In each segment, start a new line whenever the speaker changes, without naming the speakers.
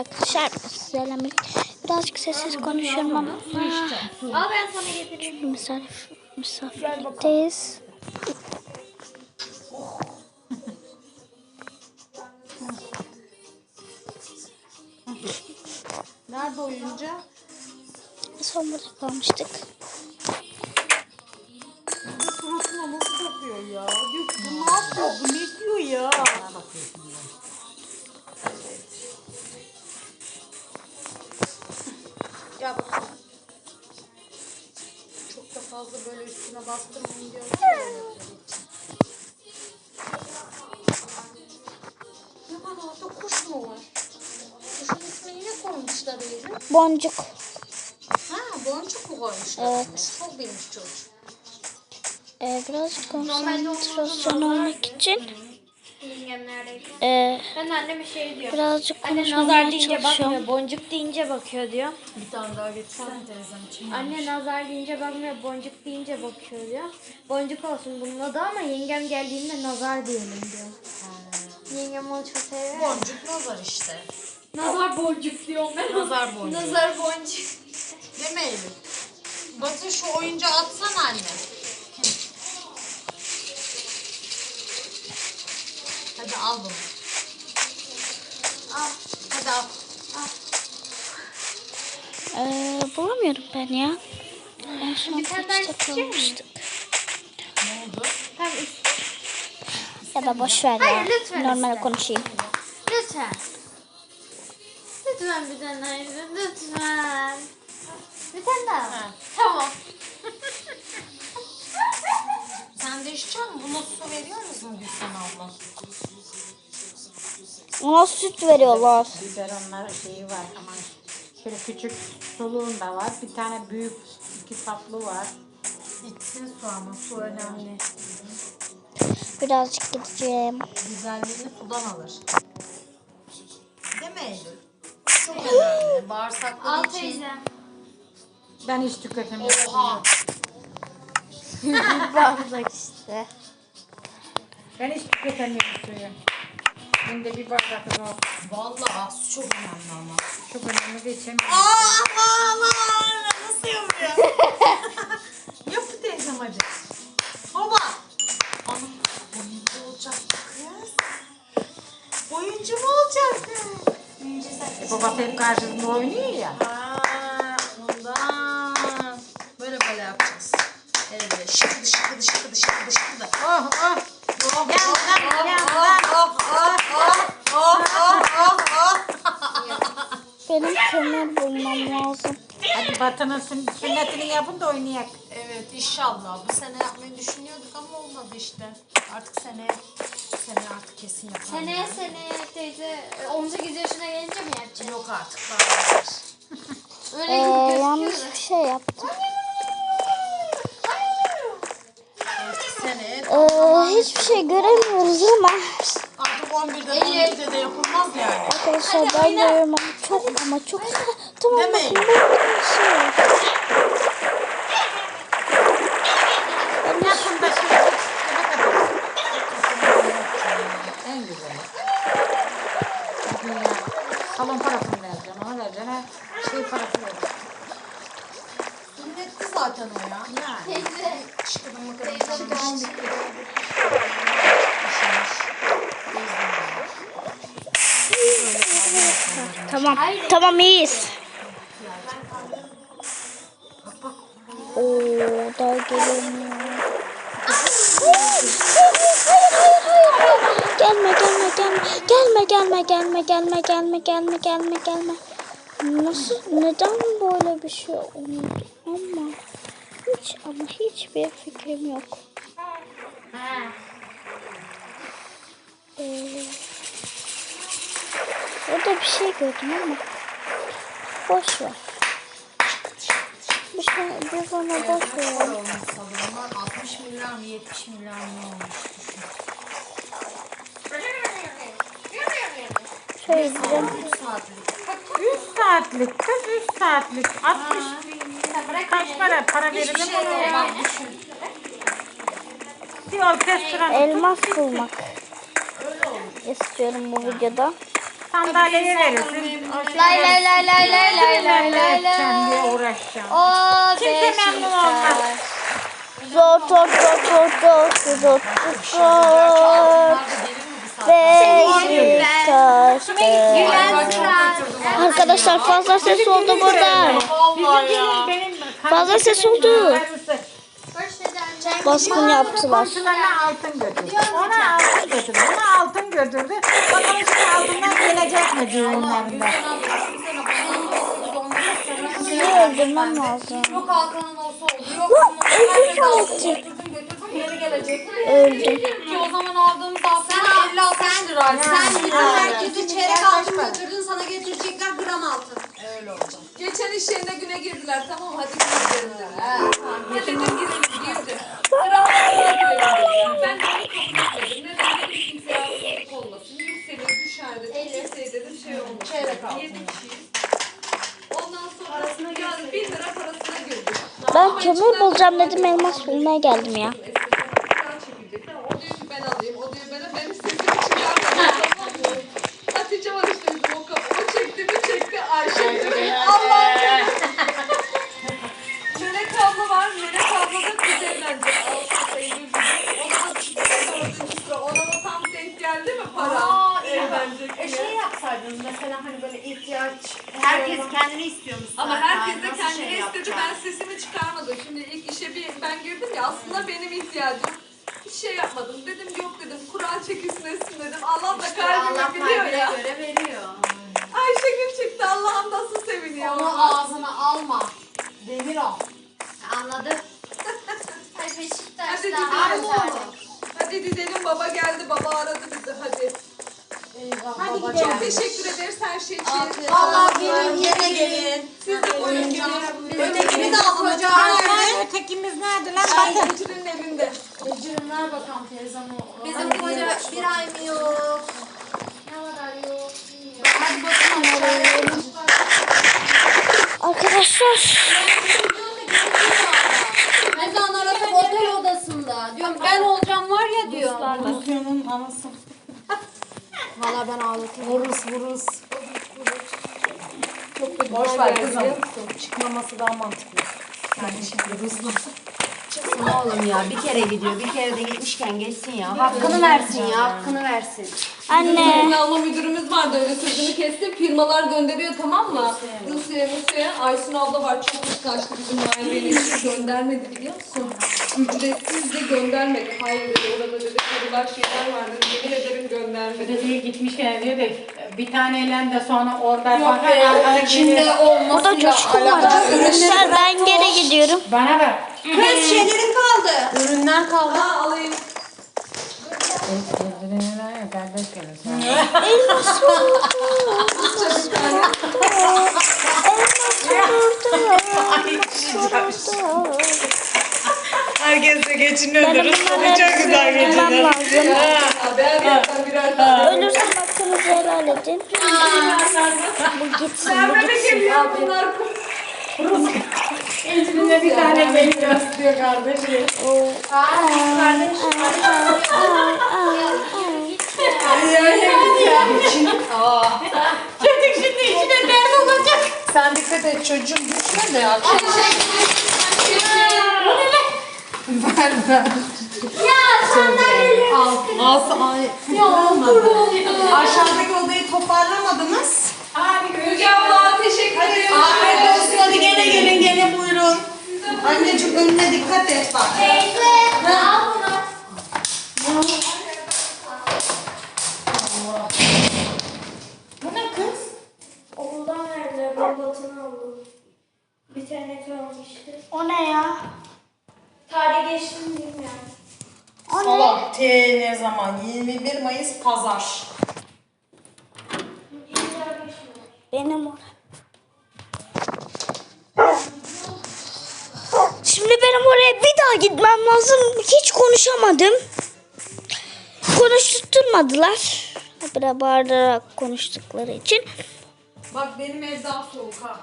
arkadaşlar. Sizlerle birazcık sessiz konuşuyorum ama
Al ben sana getireyim.
misafir, misafirlikteyiz.
Nerede oyunca?
Son burada kalmıştık.
Bu suratına nasıl bakıyor ya? Diyor ki bu ne yapıyor? Bu ne diyor ya? Ya bak. Çok da fazla böyle üstüne bastırmayın diyor. Ne var orada kuş mu var? Kuşun ismini ne koymuşlar öyle?
Boncuk.
Ha boncuk mu koymuşlar?
Evet.
Çok bilmiş çocuk.
Ee, birazcık konsantrasyon olmak için
Yengem neredeydi?
Ee,
Ben anneme şey diyor.
birazcık
Anne nazar
konuşmamaya
deyince
çalışıyorum.
bakmıyor, boncuk deyince bakıyor diyor.
Bir tane daha getirsene teyzem için.
Anne nazar deyince bakmıyor, boncuk deyince bakıyor diyor. Boncuk olsun bunun adı ama yengem geldiğinde nazar diyelim diyor. Yengem onu çok seviyor.
Boncuk nazar işte.
Nazar boncuk diyorum ben.
Nazar boncuğu.
Nazar boncuk.
Değil mi? Batı şu oyuncağı atsana anne. Hadi al bunu. Al. Hadi al.
Ee, bulamıyorum ben ya. En son
Bir tane daha
kaçta kalmıştık.
Ne oldu?
Tamam
Ya da boş ver
Hayır,
ya.
lütfen
Normal
iste.
konuşayım.
lütfen. Lütfen bir tane daha iste, lütfen. Bir tane daha.
Ha.
Tamam.
Sen de içecek misin? Buna su veriyor musun Gülsen abla?
Ona süt veriyorlar.
Biberonlar şeyi var ama şöyle küçük soluğun da var. Bir tane büyük iki saplı var.
İçsin su ama su önemli.
Birazcık gideceğim.
Güzelliğini sudan alır. Değil mi Eylül? Çok önemli. Bağırsakları
Al
için.
teyze.
Ben hiç tüketemiyorum.
Oha.
Bardak işte.
Ben hiç tüketemiyorum suyu. Günde bir bardak o.
Vallahi su çok önemli ama.
Çok önemli de içemiyorum.
Aa, aman, nasıl yapıyor? Yapı teyzem hadi. Baba. Ana, oyuncu olacak kız. Oyuncu mu olacak kız?
E, babası hep karşısında oynuyor ya.
Aa,
Sün- sünnetini yapın da oynayak.
Evet inşallah. Bu sene yapmayı düşünüyorduk ama olmadı işte. Artık seneye, seneye artık kesin yaparım.
Seneye
yani.
seneye teyze 18 yaşına gelince mi yapacağız?
Yok artık daha var.
Öyle
Ee,
gibi
yanlış bir şey yaptım.
Seneye
Ee, hiçbir şey göremiyoruz ama
11'de 12'de de yapılmaz yani.
arkadaşlar ben görüyorum ama çok ama çok tamam bakın böyle bir şey var. Ben hiç-
Yakında şey ne kadar? En güzeli. Dünya. Salon parasını vereceksin, ona vereceksin. ha, Şey parası vereceksin.
Sünnetli zaten o ya.
Yani.
Teyze.
Şıkıdım mıkıdım.
Teyze
Şıkıdım
bitti.
bitti.
Tamam. Tamam iyiyiz. Oo daha. Gelme gelme gelme gelme gelme gelme gelme gelme gelme gelme gelme. Nasıl neden böyle bir şey oldu ama hiç ama hiçbir fikrim yok. Ee, orada bir şey gördüm ama boş ver. Bir tane bir sonra boş ver.
Salonlar 60 milyar mı 70 milyar mı olmuş.
Şöyle gidelim.
100 saatlik
kız 100 saatlik 60 kaç para para verelim
şey ona.
Bir orkestranın
Elmas bulmak istiyorum bu videoda.
Sandalyeyi verirsin.
Lay lay lay lay lay lay lay lay
Edeceğim diye
lay.
uğraşacağım.
O
Kimse memnun olmaz.
Zor zor zor zor zor zor zor Beşiktaş'ta. Arkadaşlar fazla ses oldu burada. Fazla ses oldu. Baskın yaptılar.
Komşularına altın götürdü. Ona altın götürdü. Ona altın götürdü. Bakalım şimdi altından gelecek mi düğünlerinde?
Sizi öldürmem lazım.
Yok Hakan'ın olsa oldu. Yok
Lan,
götürdüm götürdüm geri gelecek.
Öldüm.
Ki o zaman aldığımız altın 50 60 liraydı.
Sen bütün herkese çeyrek altın götürdün sana getirecekler gram altın.
Öyle oldu. Geçen iş yerine güne girdiler tamam hadi gidelim dediler. Hadi dedim girelim girdi. Kral girelim Ben de onu kabul etmedim. Olmasın. Çeyrek altın. Yedi kişiyiz. Ondan sonra yani 1 lira parasına girdik.
Ben kömür bulacağım dedim elmas bulmaya geldim ya.
O diyor ki ben alayım, o diyor ben benim sesimi çıkarmadım tamam mı? Hatice var işte bizim o kapı. O çekti mi çekti Ayşe. Allah'ım
ihtiyaç. Herkes kendini istiyormuş.
Ama
zaten.
herkes de
Nasıl
kendini
şey
istedi.
yapacak?
Ben sesimi çıkarmadım. Şimdi ilk işe bir ben girdim ya aslında benim ihtiyacım. Bir şey yapmadım. Dedim yok dedim. Kura çekilsin etsin dedim. Allah da
İşte Allah
kalbimi biliyor
kalbine
ya.
göre veriyor.
Ayşegül çıktı. Allah'ım nasıl seviniyor.
Onu ağzına alma. Demir al. Anladın? Ay
Hadi
Beşiktaş'ta.
gidelim.
Hadi
Hadi gidelim. Baba geldi. Baba aradı bizi. Hadi.
Hadi
Çok
gidelim.
teşekkür ederiz her şey için.
Allah gelin yine gelin.
Siz de buyurun gelin.
Ötekini de alın ocağa nerede?
Ötekimiz nerede lan? Bakın.
Ayşegül'ün evinde.
Ecrinler bakalım teyzem o.
Bizim koca bir ay mı yok?
Ne kadar yok.
Hadi bakalım.
Arkadaşlar
Ezan aratıp otel odasında. Diyorum ben olacağım var ya diyor.
Rusya'nın anası.
Valla ben ağlatırım.
Vurus vurus.
Boş ver kızım.
Çıkmaması daha mantıklı. Yani şimdi Rus'la.
Çıksın oğlum ya bir kere gidiyor. Bir kere de gitmişken geçsin ya. Hakkını versin ya. Hakkını versin.
anne
alma müdürümüz vardı öyle sözünü kesti. Firmalar gönderiyor tamam mı? Rusya'ya Rusya'ya. Aysun abla var çok kıskançtı bizim aileyle hiç göndermedi biliyor musun? Ücretsiz de göndermedi. Hayır dedi orada dedi karılar şeyler var dedi. Yemin ederim göndermedi.
Dedi gitmişken diyor da bir taneyle de sonra orada
Yok
bakar
be,
arkada
içinde olmasıyla
burada coşku var. Arkadaşlar ben geri gidiyorum.
Bana ver.
Kız şeylerin kaldı.
Ürünler kaldı. Ha, alayım.
Kardeş gelir.
Elmas vurdu. Elmas vurdu.
Herkes de geçiniyor.
Benim bunları öldürmem lazım.
Haber yaptan birer tane.
Ölürsem hakkınızı helal edin. Bu gitsin, bu gitsin.
Elinde bir tane geliyor diyor kardeşi. Çocuk şimdi içine dert olacak.
Sen dikkat et çocuğum düşme de ya.
Aşağıdaki odayı toparlamadınız.
Müge abla teşekkür ederim.
Afiyet olsun hadi gene gelin gene buyurun. Anneciğim önüne dikkat et bak.
Bu ne kız?
Okuldan verdiler. Ben batını aldım. Bir tane kalmıştı.
O ne ya?
Tarih geçtim bilmiyorum.
Salak T ne zaman? 21 Mayıs Pazar.
Benim o. Şimdi benim oraya bir daha gitmem lazım. Hiç konuşamadım. Konuşturmadılar. Habire bağırarak konuştukları için.
Bak benim ev daha soğuk ha.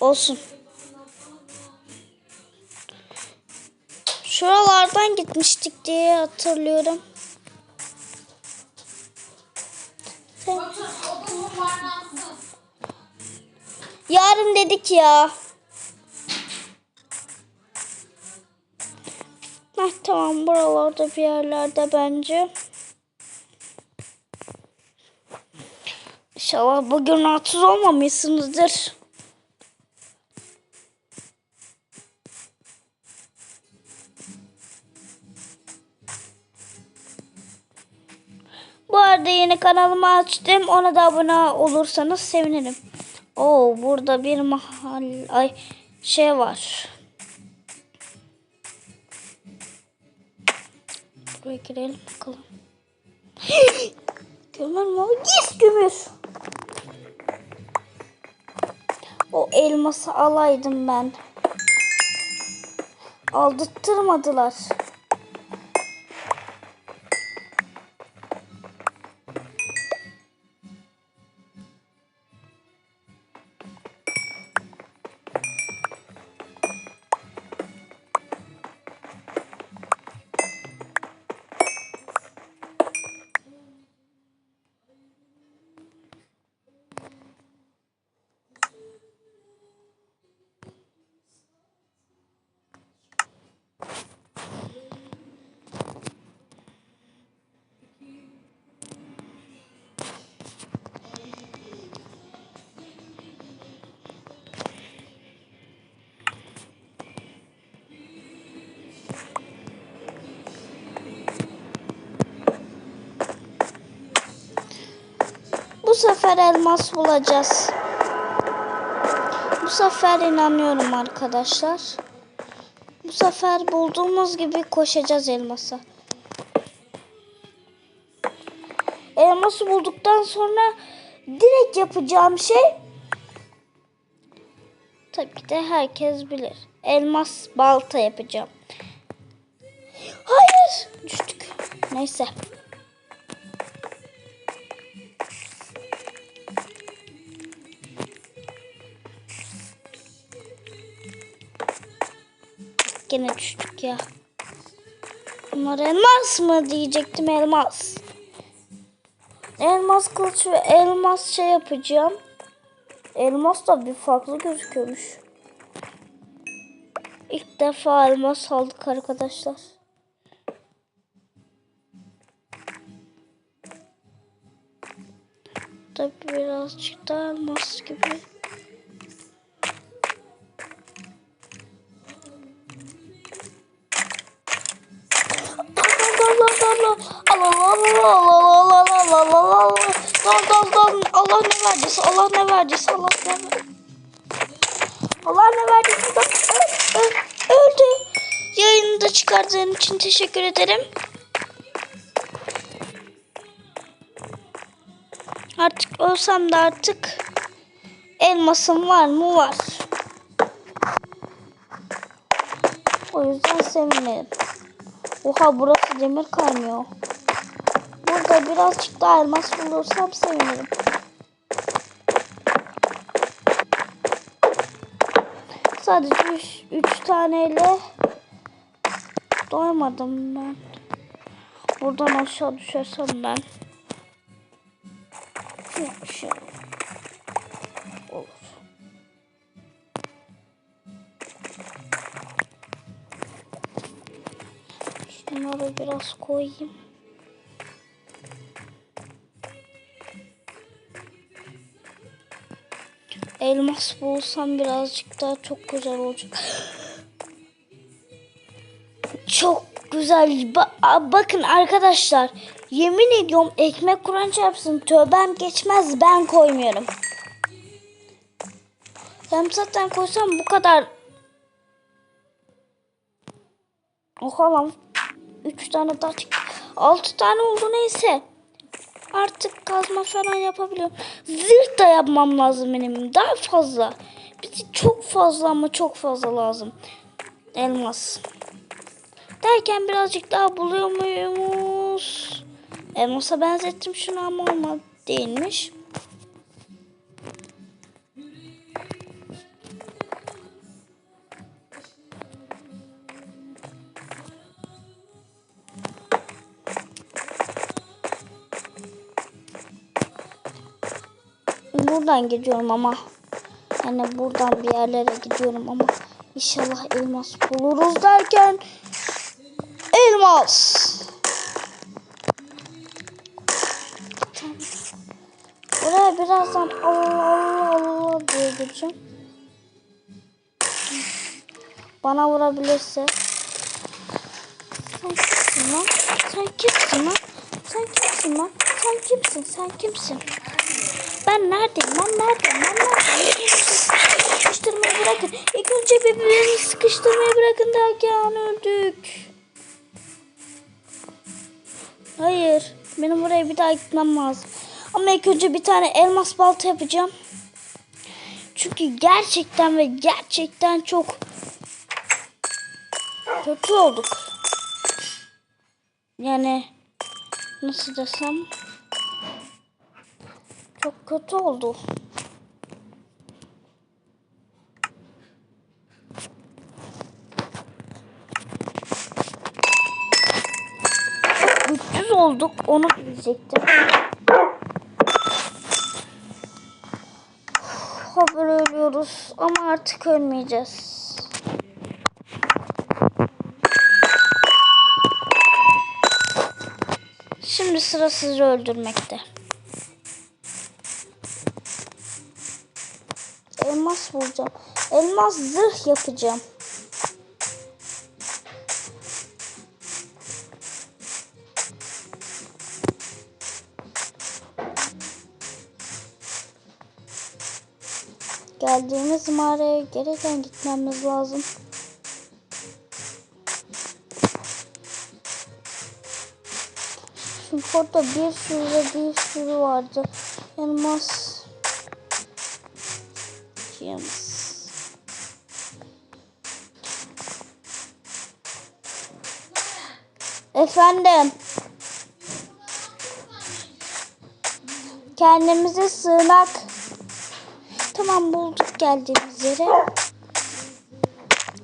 Olsun. Şuralardan gitmiştik diye hatırlıyorum. Yarın dedik ya. Heh, tamam buralarda bir yerlerde bence. İnşallah bugün rahatsız olmamışsınızdır. Yeni kanalımı açtım. Ona da abone olursanız sevinirim. Oo burada bir mahal ay şey var. Buraya girelim bakalım. Kömür mü? Yes kömür. O elması alaydım ben. Aldırtmadılar. Sefer elmas bulacağız. Bu sefer inanıyorum arkadaşlar. Bu sefer bulduğumuz gibi koşacağız elmasa. Elması bulduktan sonra direkt yapacağım şey tabii ki de herkes bilir. Elmas balta yapacağım. Hayır, düştük. Neyse. Gene düştük ya. Bunlar elmas mı diyecektim elmas. Elmas kılıç ve elmas şey yapacağım. Elmas da bir farklı gözüküyormuş. İlk defa elmas aldık arkadaşlar. Tabi birazcık daha elmas gibi. İçin teşekkür ederim. Artık ölsem de artık elmasım var mı var. O yüzden sevinirim. Oha burası demir kaynıyor. Burada birazcık daha elmas bulursam sevinirim. Sadece 3 taneyle doymadım ben. Buradan aşağı düşersem ben. Yok aşağı. Olur. Şunları biraz koyayım. Elmas bulsam birazcık daha çok güzel olacak. Çok güzel. Ba- bakın arkadaşlar. Yemin ediyorum ekmek kuran çarpsın. Tövbem geçmez ben koymuyorum. Ben zaten koysam bu kadar. Oha lan. Üç tane daha çıktı. Altı tane oldu neyse. Artık kazma falan yapabiliyorum. Zırh da yapmam lazım benim. Daha fazla. Bize çok fazla ama çok fazla lazım. Elmas. Derken birazcık daha buluyor muyuz? Elmasa benzettim şunu ama olmadı değilmiş. buradan gidiyorum ama. Yani buradan bir yerlere gidiyorum ama. İnşallah elmas buluruz derken. Elmas. Oraya birazdan Allah Allah Allah diye gideceğim. Bana vurabilirse. Sen kimsin lan? Sen kimsin lan? Sen kimsin lan? Sen kimsin? Sen kimsin? Ben neredeyim lan? Neredeyim lan? Neredeyim? Sıkıştırmayı bırakın. İlk önce birbirimizi sıkıştırmayı bırakın derken öldük. Hayır. Benim buraya bir daha gitmem lazım. Ama ilk önce bir tane elmas balta yapacağım. Çünkü gerçekten ve gerçekten çok kötü olduk. Yani nasıl desem çok kötü oldu. Olduk onu diyecektim. Haber ölüyoruz ama artık ölmeyeceğiz. Şimdi sıra sizi öldürmekte. Elmas bulacağım. Elmas zırh yapacağım. Geldiğimiz mağaraya gereken gitmemiz lazım. Çünkü orada bir sürü de bir sürü vardı. Elmas. Gems. Efendim. Kendimize sığınak. Tamam bulduk geldiğimiz yere.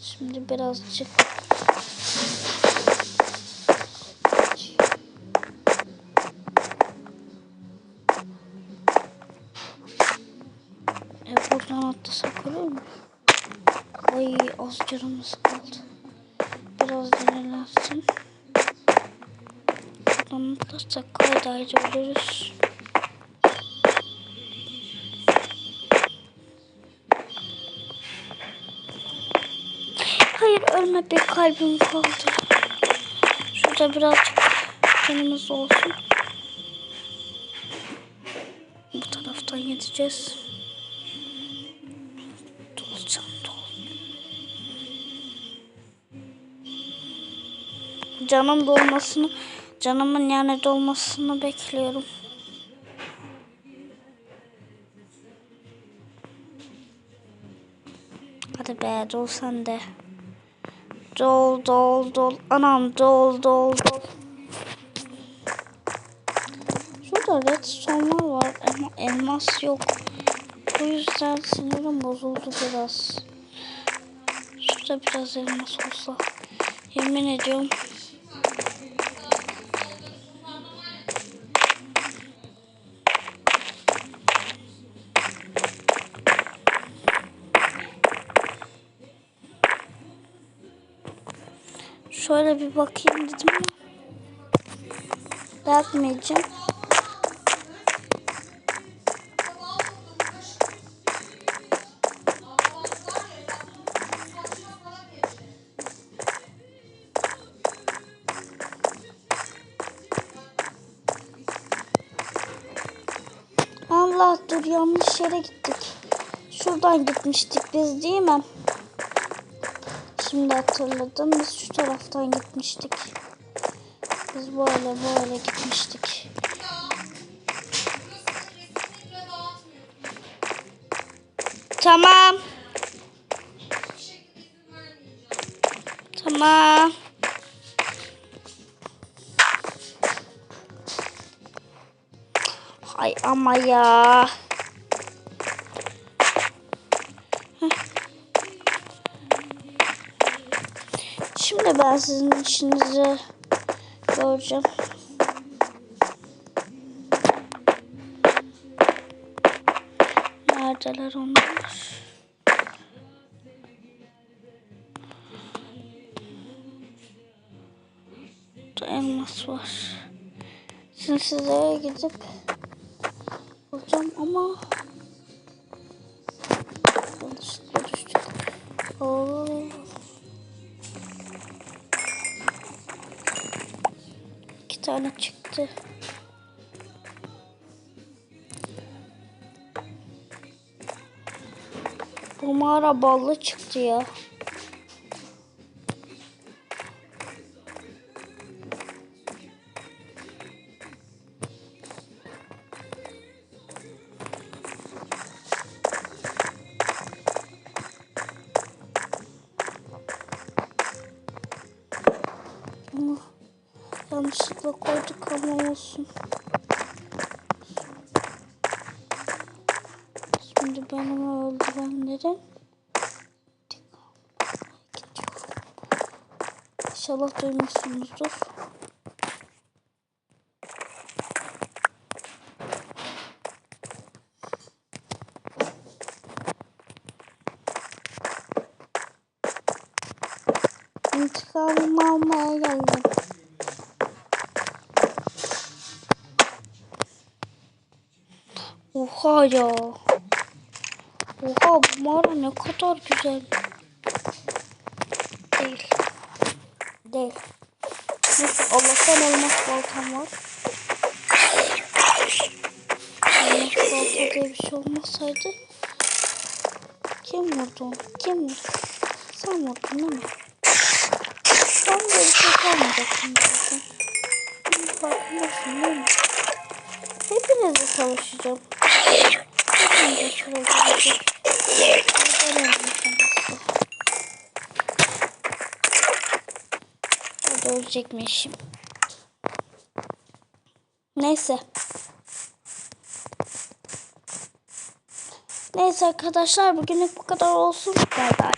Şimdi birazcık E buradan atlasak olur mu? Ay az canımız kaldı. Biraz dinlensin. Buradan atlarsak kaydayıcı oluruz. Ölme bir kalbim kaldı. Şurada birazcık canımız olsun. Bu taraftan gideceğiz. Dolacağım dol. Canım dolmasını, canımın yani dolmasını bekliyorum. Hadi be dol sen de. Dol dol dol. Anam dol dol dol. Şurada redstone'lar var ama elmas yok. O yüzden sinirim bozuldu biraz. Şurada biraz elmas olsa. Yemin ediyorum. Şöyle bir bakayım dedim. Bakmayacağım. Allah dur yanlış yere gittik. Şuradan gitmiştik biz değil mi? Şimdi hatırladım. Biz şu taraftan gitmiştik. Biz böyle böyle gitmiştik. Tamam. Tamam. Hay ama ya. Şimdi ben sizin işinizi göreceğim. Neredeler onlar? Burada elmas var. Şimdi size gidip bulacağım ama tane çıktı. Bu mağara ballı çıktı ya. Benim öldürenlerim gidiyorum. İnşallah duymuşsunuzdur. İntikamımı almaya geldim. Oha ya. Oha bu mağara ne kadar güzel. Değil. Değil. Neyse Allah'tan elmas baltam var. Elmas balta bir şey olmasaydı. Kim vurdu onu? Kim vurdu? Sen vurdun değil mi? Ben böyle bir şey kalmayacaktım zaten. Farkındasın değil mi? Hepinizle savaşacağım. Hepinizle savaşacağım. Ben öldüreceğim sizi. O da ölecekmişim. Neyse. Neyse arkadaşlar bugünlük bu kadar olsun. Bay bay.